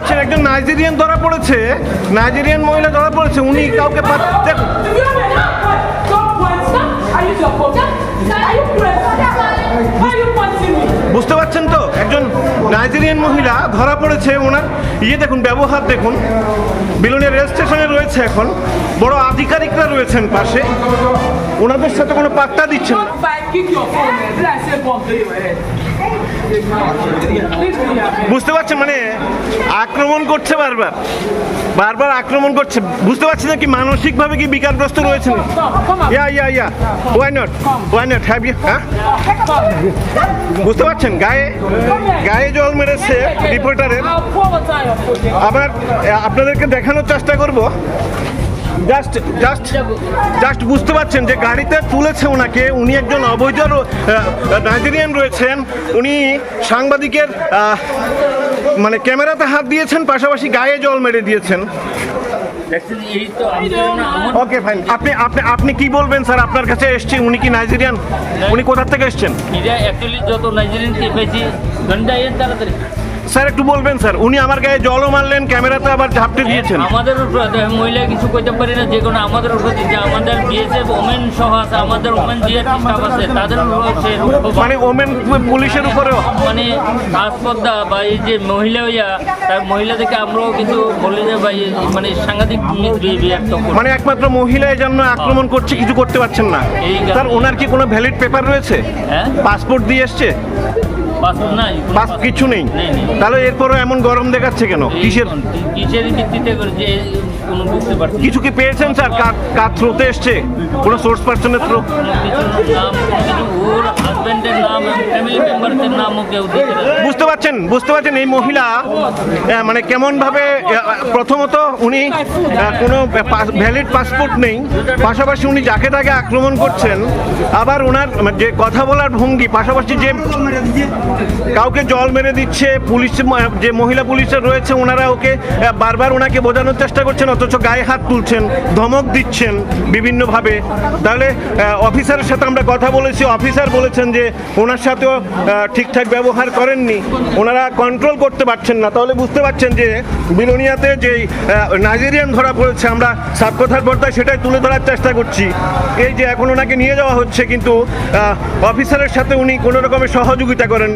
পাচ্ছেন একজন নাইজেরিয়ান ধরা পড়েছে নাইজেরিয়ান মহিলা ধরা পড়েছে উনি কাউকে পা- দেখুন, Don't point. Stop. Are you your phone? Are you pressed? Why are you pointing me? বুঝতে পারছেন তো একজন নাইজেরিয়ান মহিলা ধরা পড়েছে ওনার ইয়ে দেখুন ব্যবহার দেখুন বিলনের রেল স্টেশনে রয়েছে এখন বড় আধিকারিকরা রয়েছেন পাশে ওনাদের সাথে কোনো পাত্তা দিচ্ছেন বুঝতে পারছেন মানে আক্রমণ করছে বারবার। বারবার আক্রমণ করছে। বুঝতে পারছেন না কি মানসিকভাবে কি বিকারগ্রস্ত on. Yeah yeah yeah. Why not why not have you হ্যাঁ বুঝতে পারছেন? গায়ে গায়ে জল মেরেছে রিপোর্টারের. আবার, আপনাদেরকে দেখানোর চেষ্টা করব। জাস্ট জাস্ট জাস্ট বুঝতে পারছেন যে গাড়িতে তুলেছে ওনাকে। উনি একজন অবৈধ নাইজেরিয়ান রয়েছেন। উনি সাংবাদিকের মানে ক্যামেরাতে হাত দিয়েছেন, পাশাপাশি গায়ে জল মেরে দিয়েছেন। ওকে ফাইন আপনি আপনি আপনি কি বলবেন স্যার? আপনার কাছে এসছে। উনি কি নাইজেরিয়ান উনি কোথা থেকে এসছেন? যত নাইজেরিয়ান পেয়েছি এর তাড়াতাড়ি। স্যার একটু বলবেন স্যার উনি আমার গায়ে জলও মারলেন ক্যামেরাতে আবার ঝাপটে দিয়েছেন। আমাদের উপর মহিলা কিছু করতে পারি না যে কোনো আমাদের উপর যে আমাদের বিএসএফ ওমেন সহ আছে আমাদের ওমেন যে স্টাফ আছে তাদের মানে ওমেন পুলিশের উপরেও? মানে হাসপাতাল বা এই যে মহিলা হইয়া তার মহিলাদেরকে আমরাও কিন্তু বলি যে ভাই মানে সাংঘাতিক মিসবিহেভিয়ার তো মানে একমাত্র মহিলা জন্য আক্রমণ করছে কিছু করতে পারছেন না। স্যার ওনার কি কোনো ভ্যালিড পেপার রয়েছে? হ্যাঁ? পাসপোর্ট দিয়ে এসছে? পাস কিছু নেই। তাহলে এরপরও এমন গরম দেখাচ্ছে কেন? কিসের? কিসের ভিত্তিতে যে কোনো বুঝতে পারছি কিছু কি পেয়েছেন স্যার? কার কার থ্রোতে এসছে? কোনো সোর্স পার্সনের থ্রো। বুঝতে পারছেন? বুঝতে পারছেন? এই মহিলা মানে কেমন ভাবে প্রথমত উনি কোনো ভ্যালিড পাসপোর্ট নেই। পাশাপাশি উনি যাকে তাকে আক্রমণ করছেন আবার ওনার মানে যে কথা বলার ভঙ্গি পাশাপাশি যে কাউকে জল মেরে দিচ্ছে, পুলিশ যে মহিলা পুলিশরা রয়েছে, ওনারা ওকে বারবার ওনাকে বোঝানোর চেষ্টা করছেন, অথচ গায়ে হাত তুলছেন, ধমক দিচ্ছেন বিভিন্নভাবে। তাহলে অফিসারের সাথে আমরা কথা বলেছি, অফিসার বলেছেন যে ওনার সাথেও ঠিকঠাক ব্যবহার করেননি, ওনারা কন্ট্রোল করতে পারছেন না। তাহলে বুঝতে পারছেন যে বিলোনিয়াতে যে নাইজেরিয়ান ধরা পড়েছে, আমরা সাতকথার পর্দায় সেটাই তুলে ধরার চেষ্টা করছি। এই যে এখন ওনাকে নিয়ে যাওয়া হচ্ছে, কিন্তু অফিসারের সাথে উনি কোনো রকমের সহযোগিতা করেন